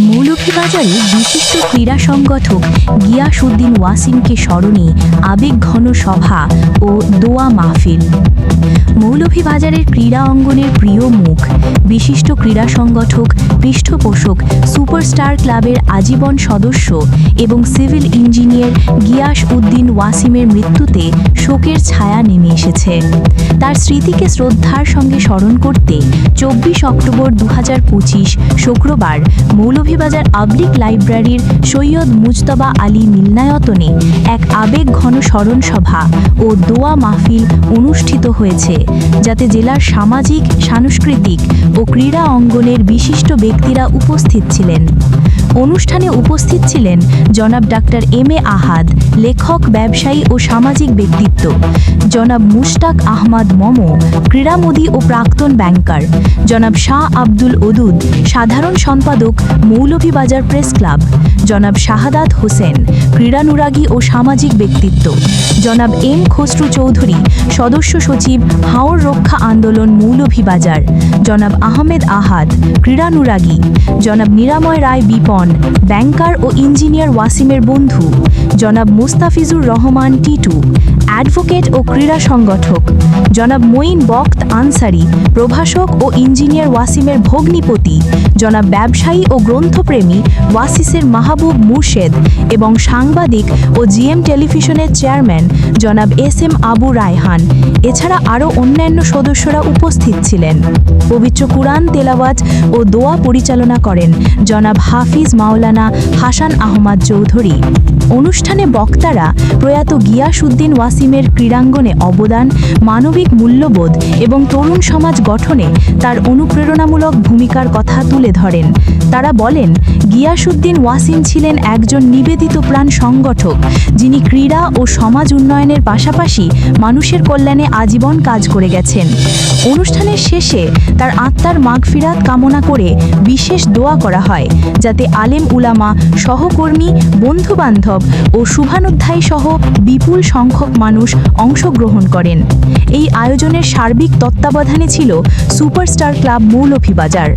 মৌলভীবাজারে বিশিষ্ট ক্রীড়া সংগঠক গিয়াসউদ্দিন ওয়াসিমকে স্মরণে আবেগঘন সভা ও দোয়া মাহফিল। মৌলভীবাজারের ক্রীড়া অঙ্গনের প্রিয় মুখ, বিশিষ্ট ক্রীড়া সংগঠক, পৃষ্ঠপোষক, সুপারস্টার ক্লাবের আজীবন সদস্য এবং সিভিল ইঞ্জিনিয়ার গিয়াস উদ্দিন ওয়াসিমের মৃত্যুতে শোকের ছায়া নেমে এসেছে। তার স্মৃতিকে শ্রদ্ধার সঙ্গে স্মরণ করতে চব্বিশ অক্টোবর দু হাজার পঁচিশ শুক্রবার মৌলভীবাজার পাবলিক লাইব্রেরির সৈয়দ মুজতবা আলী মিলনায়তনে এক আবেগ ঘন স্মরণ সভা ও দোয়া মাহফিল অনুষ্ঠিত হয়েছে, যাতে জেলার সামাজিক, সাংস্কৃতিক ও ক্রীড়া অঙ্গনের বিশিষ্ট ব্যক্তিরা উপস্থিত ছিলেন। অনুষ্ঠানে উপস্থিত ছিলেন জনাব ডাক্তার এম এ আহাদ, লেখক, ব্যবসায়ী ও সামাজিক ব্যক্তিত্ব। জনাব মুশতাক আহমদ মমো, ক্রীড়ামোদী ও প্রাক্তন ব্যাংকার। জনাব শাহ আব্দুল ওদুদ, সাধারণ সম্পাদক, মৌলভীবাজার প্রেস ক্লাব। জনাব শাহাদাত হোসেন, ক্রীড়ানুরাগী ও সামাজিক ব্যক্তিত্ব। জনাব এম খসরু চৌধুরী, সদস্য সচিব হাওর রক্ষা আন্দোলন মৌলভীবাজার। জনাব আহমেদ আহাদ, ক্রীড়ানুরাগী। জনাব নিরাময় রায় বিপন ব্যাংকার ও ইঞ্জিনিয়ার ওয়াসিমের বন্ধু জনাব মুস্তাফিজুর রহমান টিটু অ্যাডভোকেট ও ক্রীড়া সংগঠক। জনাব মঈন বক্ত আনসারি, প্রভাষক ও ইঞ্জিনিয়ার ওয়াসিমের ভগ্নিপতি। জনাব ব্যবসায়ী ও গ্রন্থপ্রেমী ওয়াসিসের মাহবুব মুর্শেদ এবং সাংবাদিক ও জিএম টেলিভিশনের চেয়ারম্যান জনাব এস এম আবু রায়হান। এছাড়া আরও অন্যান্য সদস্যরা উপস্থিত ছিলেন। পবিত্র কুরআন তেলাওয়াত ও দোয়া পরিচালনা করেন জনাব হাফিজ মাওলানা হাসান আহমদ চৌধুরী। অনুষ্ঠানে বক্তারা প্রয়াত গিয়াসউদ্দিন ওয়াসিমের ক্রীড়াঙ্গনে অবদান, মানবিক মূল্যবোধ এবং তরুণ সমাজ গঠনে তার অনুপ্রেরণামূলক ভূমিকার কথা তুলে ধরেন। তারা বলেন, গিয়াসউদ্দিন ওয়াসিম ছিলেন একজন নিবেদিত প্রাণ সংগঠক, যিনি ক্রীড়া ও সমাজ উন্নয়নের পাশাপাশি মানুষের কল্যাণে আজীবন কাজ করে গেছেন। অনুষ্ঠানের শেষে তার আত্মার মাগফিরাত কামনা করে বিশেষ দোয়া করা হয়, যাতে আলেম উলামা, সহকর্মী, বন্ধুবান্ধব ও শুভানুধ্যায়ী সহ বিপুল সংখ্যক মানুষ অংশগ্রহণ করেন। এই আয়োজনের সার্বিক তত্ত্বাবধানে ছিল সুপারস্টার ক্লাব মৌলভীবাজার।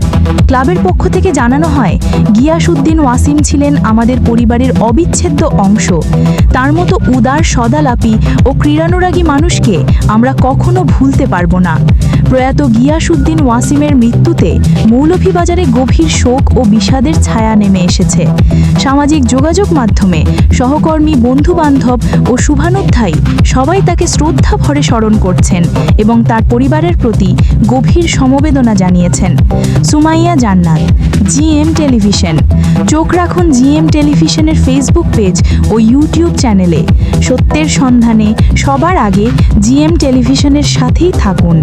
ক্লাবের পক্ষ থেকে জানানো হয় গিয়াসুদ্দিন ওয়াসিম ছিলেন আমাদের পরিবারের অবিচ্ছেদ্য অংশ। তার মতো উদার সদালাপি ও ক্রীড়ানুরাগী মানুষকে আমরা কখনো ভুলতে পারব না। প্রয়াত গিয়াসউদ্দিন ওয়াসিমের মৃত্যুতে মৌলভীবাজারে গভীর শোক ও বিষাদের ছায়া নেমে এসেছে। সামাজিক যোগাযোগ মাধ্যমে সহকর্মী, বন্ধুবান্ধব ও শুভানুধ্যায়ী সবাই তাকে শ্রদ্ধা ভরে স্মরণ করছেন এবং তার পরিবারের প্রতি গভীর সমবেদনা জানিয়েছেন। সুমাইয়া জান্নাত, জিএম টেলিভিশন। চোখ রাখুন জিএম টেলিভিশনের ফেসবুক পেজ ও ইউটিউব চ্যানেলে। সত্যের সন্ধানে সবার আগে জিএম টেলিভিশনের সাথেই থাকুন।